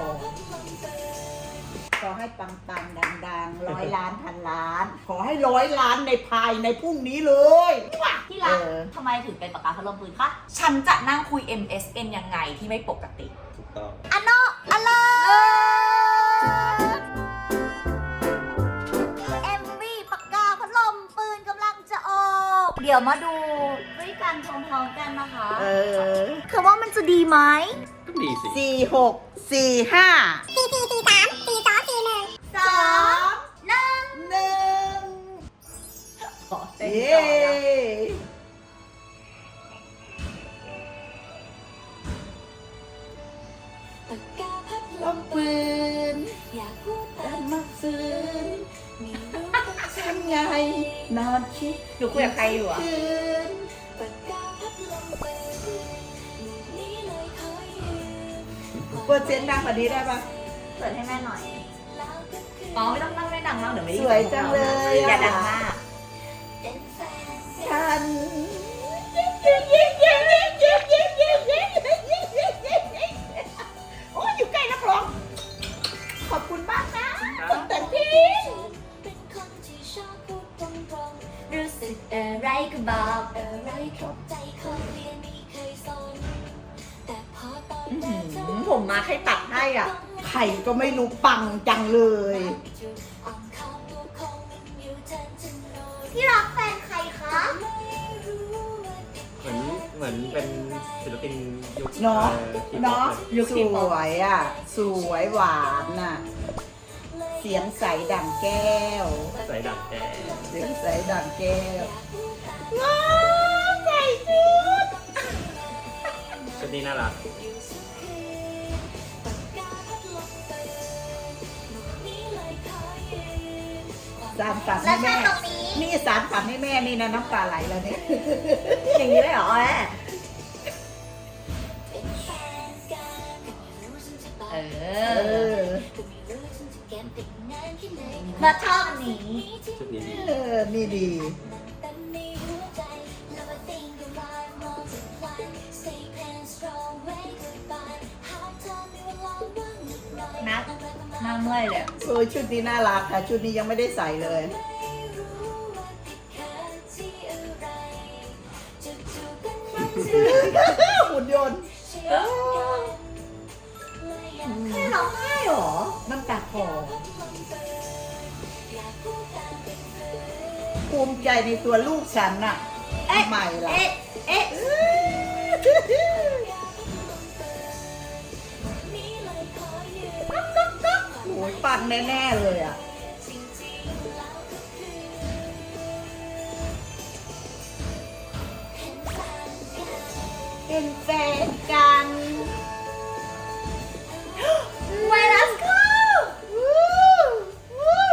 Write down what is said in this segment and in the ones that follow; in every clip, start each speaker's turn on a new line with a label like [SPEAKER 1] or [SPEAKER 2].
[SPEAKER 1] อขอให้ปังปังดังดังๆร้อยล้านพันล้าน ขอให้ร้อยล้านในภายในพรุ่งนี้เลย
[SPEAKER 2] ที่รัก
[SPEAKER 1] เออ
[SPEAKER 2] ทำไมถึงเป็นปากกาพัดลมปืนคะ ฉันจะนั่งคุย MSN ยังไงที่ไม่ปกติ
[SPEAKER 3] ถูกต้อง
[SPEAKER 2] อันโนอันโนเอ็มวีปากกาพัดลมปืนกำลังจะออก เดี๋ยวมาดูด้วยกันพร้อมๆกันนะคะ
[SPEAKER 1] เออ
[SPEAKER 2] คือว่ามันจะดีไหม
[SPEAKER 3] ก็ดีสิ
[SPEAKER 1] สี่หก สี่ห้า
[SPEAKER 2] สองหนึ่ง
[SPEAKER 1] หนึ่ง
[SPEAKER 2] เต้น
[SPEAKER 1] เย้
[SPEAKER 2] ต่อนะ
[SPEAKER 1] ลมปืนดันมาฟืนทำไง นอนคิด
[SPEAKER 2] หนูคุยกับใครอยู่อะ
[SPEAKER 1] คืน เปิดเสียงดังกว่านี้ได้ปะ
[SPEAKER 2] เปิดให้แม่หน่อย อ๋อไม่ต้องนั่งไม่ดังมากเดี๋ยวไม่ได้
[SPEAKER 1] สวยจังเลย
[SPEAKER 2] อย่า
[SPEAKER 1] อะ
[SPEAKER 2] ดังมาก
[SPEAKER 1] ทันโอ้ยอยู่ใกล้นักร้อง ขอบคุณมากนะเต็มที่
[SPEAKER 2] รู้สึกอะไรก็บอก
[SPEAKER 1] อื้อ มมาให้ตัดให้อะ ไข่ก็ไม่รู้ปังจังเลย
[SPEAKER 2] ที่รักแฟนใครคะ
[SPEAKER 3] เหมือนเหมือนเป็นศิลปินยุค
[SPEAKER 1] เนาะ
[SPEAKER 3] ออ K-pop
[SPEAKER 1] เนาะ
[SPEAKER 3] เลย
[SPEAKER 1] สวยอะ สวยหวานน่ะ เสียงใสดังแก้ว
[SPEAKER 3] ใส่ดักแก
[SPEAKER 1] เสียงใสดังแก้วว้าวใส่ชุด
[SPEAKER 3] ชุดนี้น่ารัก
[SPEAKER 1] สารฝัน
[SPEAKER 2] และ
[SPEAKER 1] ให้
[SPEAKER 2] ใช่
[SPEAKER 1] แม่
[SPEAKER 2] ตรงนี้
[SPEAKER 1] นี่สารฝันให้แม่นี่นะน้ำตาไหลแล้วเนี่ย
[SPEAKER 2] อย่างนี้เลยเหรอแม่เอ
[SPEAKER 1] เอ
[SPEAKER 2] อ
[SPEAKER 1] อ
[SPEAKER 2] มาชอบอันนี้
[SPEAKER 3] ชุดนี้ดี
[SPEAKER 1] เออนี่ดี
[SPEAKER 2] ดน่าเมื่อยเลย
[SPEAKER 1] โอ้ยชุดนี้น่ารักค่ะ ชุดนี้ยังไม่ได้ใส่เลย หุ่นยนต์
[SPEAKER 2] แค่ร้องไห้เหรอ
[SPEAKER 1] น้ำตาคลอภูมิใจในตัวลูกฉันน่ะ
[SPEAKER 2] เอ๊ะ
[SPEAKER 1] ทำไมล่ะ ปังแน่ๆเลยอะเป็นแฟนกัน
[SPEAKER 2] ไวรัสเข้า
[SPEAKER 1] วู้วู้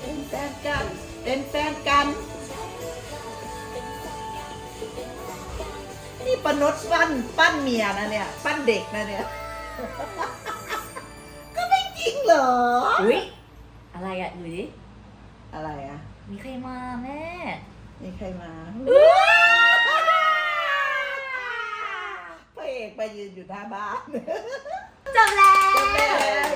[SPEAKER 1] เป็นแฟนกันเป็นแฟนกันนี่ปนดปั้นปั้นเมียนะเนี่ย ปั้นเด็กนะเนี่ย ก็ไม่จริงเหรอ
[SPEAKER 2] อุ้ยอะไรอะดูดิ
[SPEAKER 1] อะไรอะ
[SPEAKER 2] มีใครมาแม่
[SPEAKER 1] มีใครมาพระเอกไปยืนอยู่หน้าบ้าน
[SPEAKER 2] จบแล้ว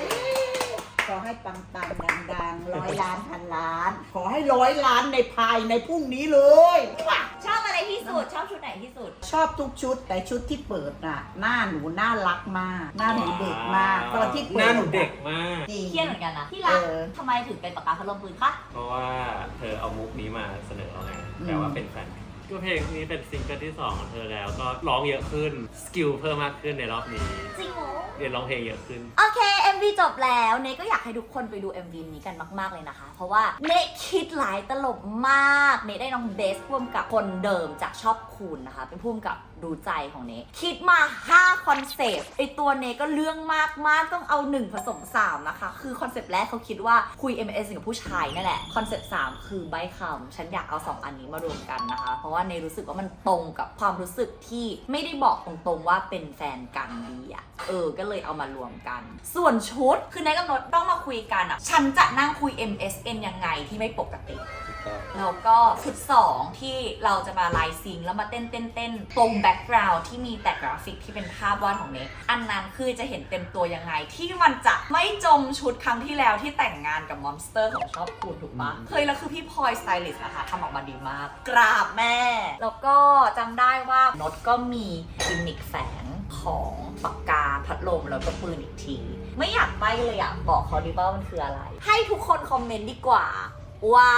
[SPEAKER 1] ขอให้ปังปังดังดังๆร้อยล้านพันล้าน ขอให้ร้อยล้านในภายในพรุ่งนี้เลย
[SPEAKER 2] ชอบอะไรที่ สุดชอบชุดไหนที่สุด
[SPEAKER 1] ชอบทุกชุดแต่ชุดที่เปิดน่ะ หน้าหนูน่ารักมาก หน้าหนูเด็กมากตอนที่เปิด
[SPEAKER 3] หน้าหนูเด็กมาก
[SPEAKER 1] จริง
[SPEAKER 2] เครียดเหมือนกันนะที่รัก
[SPEAKER 1] เออ
[SPEAKER 2] ทำไมถึงเป็นปากกาพัดลมปืนคะ
[SPEAKER 3] เพราะว่าเธอเอามุกนี้มาเสนอเราไง
[SPEAKER 1] อืม
[SPEAKER 3] แต่ว่าเป็นแฟนก็เพลงนี้เป็นซิงเกิลที่สองของเธอแล้วก็ร้องเยอะขึ้น สกิลเพิ่มมากขึ้นในรอบนี้
[SPEAKER 2] จริงเหรอ
[SPEAKER 3] เรียนร้องเพลงเยอะขึ้น
[SPEAKER 2] โอเค MV จบแล้วเนก็อยากให้ทุกคนไปดู MV นี้กันมาก ๆ เลยนะคะ เพราะว่าเนคิดหลายตลบมาก เนได้น้องเบสพ่วมกับคนเดิมจากชอบคุณนะคะ เป็นพ่วมกับดูใจของเนคิดมา 5 คอนเซปต์ไอตัวเนก็เรื่องมากมากต้องเอา 1 ผสม 3 นะคะ คือคอนเซปต์แรกเขาคิดว่าคุย MS กับผู้ชายนั่นแหละ คอนเซปต์ 3 คือใบคำฉันอยากเอา 2 อันนี้มารวมกันนะคะ เพราะว่าเนรู้สึกว่ามันตรงกับความรู้สึกที่ไม่ได้บอกตรงๆว่าเป็นแฟนกันดีอะเออ ก็เลยเอามารวมกัน ส่วนชุดคือในกำหนดต้องมาคุยกันอะฉันจะนั่งคุย MSN ยังไงที่ไม่ปกติ แล้วก็ชุด 2 ที่เราจะมาไลฟ์ซิงค์แล้วมาเต้นเต้นเต้นตรงแบ็กกราวด์ที่มีแต่กราฟิกที่เป็นภาพวาดของเน็กอันนั้นคือจะเห็นเต็มตัวยังไง ที่มันจะไม่จมชุดครั้งที่แล้วที่แต่งงานกับมอนสเตอร์ของชอบคุณถูกปะเคยแล้วคือพี่พลอยสไตลิสต์นะคะทำออกมาดีมาก กราบแม่ แล้วก็จำได้ว่านดก็มีกิมมิคแฝงของปากกาพัดลมแล้วก็ปืนอีกที ไม่อยากไปเลยอะบอกเขาดีว่ามันคืออะไร ให้ทุกคนคอมเมนต์ดีกว่า ว่า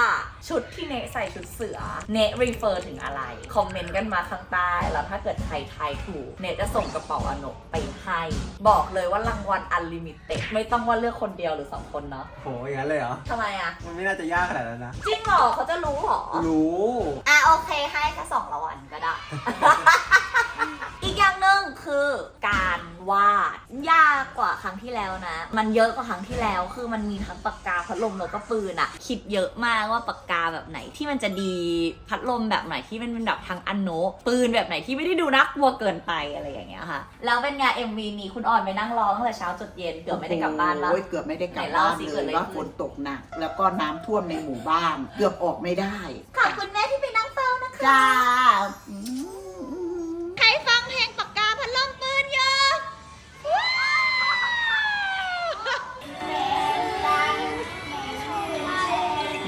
[SPEAKER 2] ชุดที่เนใส่ชุดเสือ เนรีเฟอร์ถึงอะไร คอมเมนต์กันมาข้างใต้ แล้วถ้าเกิดใครทายถูก เนจะส่งกระเป๋าอนกไปให้ บอกเลยว่ารางวัลอันลิมิเต็ดไม่ต้องว่าเลือกคนเดียวหรือสองคนเนาะ
[SPEAKER 4] โหอย่างนั้นเลยเหรอ
[SPEAKER 2] ทำไมอะ
[SPEAKER 4] มันไม่น่าจะยากขนาดนั้นนะ
[SPEAKER 2] จริงเหรอเขาจะรู้เหรอ
[SPEAKER 4] รู้
[SPEAKER 2] อะโอเคให้แค่สองรางวัลก็ได้ รั้งที่แล้วนะ มันเยอะกว่าครั้งที่แล้ว คือมันมีทั้งปากกาพัดลมแล้วก็ปืนอะคิดเยอะมากว่าปากกาแบบไหนที่มันจะดีพัดลมแบบไหนที่มันเป็นแบบทางอันโนะปืนแบบไหนที่ไม่ได้ดูน่ากลัวเกินไปอะไรอย่างเงี้ยค่ะแล้วเป็นไง MV นี้คุณออยไปนั่งร้องตั้งแต่เช้าจนเย็นเกือบไม่ได้กลับบ้านแล้ว
[SPEAKER 1] โอ้ยเกือบไม่ได้กลับ
[SPEAKER 2] ไหนเล่า
[SPEAKER 1] บ้าน
[SPEAKER 2] สิ
[SPEAKER 1] เล
[SPEAKER 2] เกิดอะไร
[SPEAKER 1] ยว่า
[SPEAKER 2] ขึ้
[SPEAKER 1] ฝ
[SPEAKER 2] น
[SPEAKER 1] นตกหนัก แล้วก็น้ำท่วมในหมู่บ้าน เกือบออกไม่ได้
[SPEAKER 2] ขอบคุณแม่ที่ไปนั่งเฝ้านะคะ
[SPEAKER 1] จ้า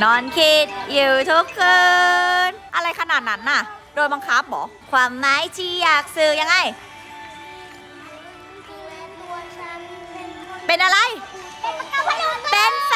[SPEAKER 2] นอนคิดอยู่ทุกคืน อะไรขนาดนั้นน่ะ โดยบังคับบอกความหมายที่อยากสื่อยังไง เป็นอะไร
[SPEAKER 5] เป็นแฟ